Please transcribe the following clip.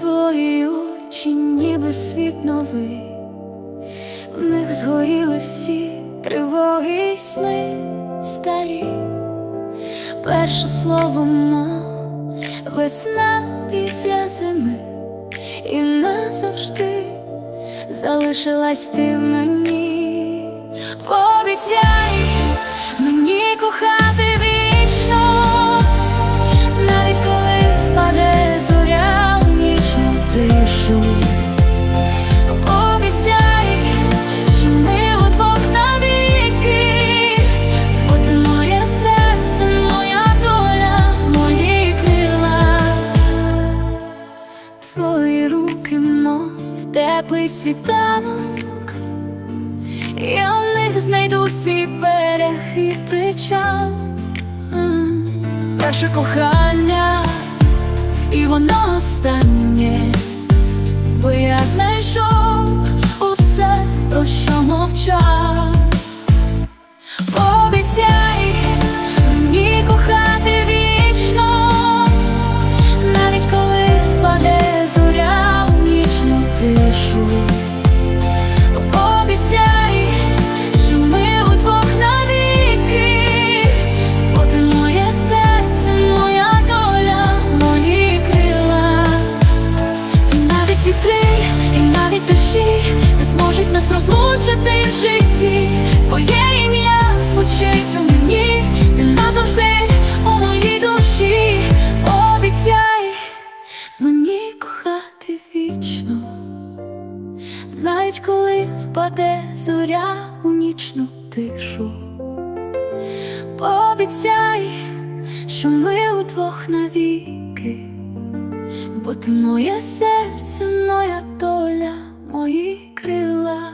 Твої очі, ніби світ новий. В них згоріли всі тривоги й сни старі. Перше слово ма весна після зими, і назавжди залишилась ти в мені. Пообіцяй твої руки, мов теплий світанок, я в них знайду свій берег і причал. Перше кохання, і воно останнє, бо я знайшов душі не зможуть нас розлучити в житті. Твоє ім'я звучить у мені, ти назавжди у моїй душі. Обіцяй мені кохати вічно. Навіть коли впаде зоря у нічну тишу, пообіцяй, що ми удвох навіки, бо ти моє серце, моя доля мої крила.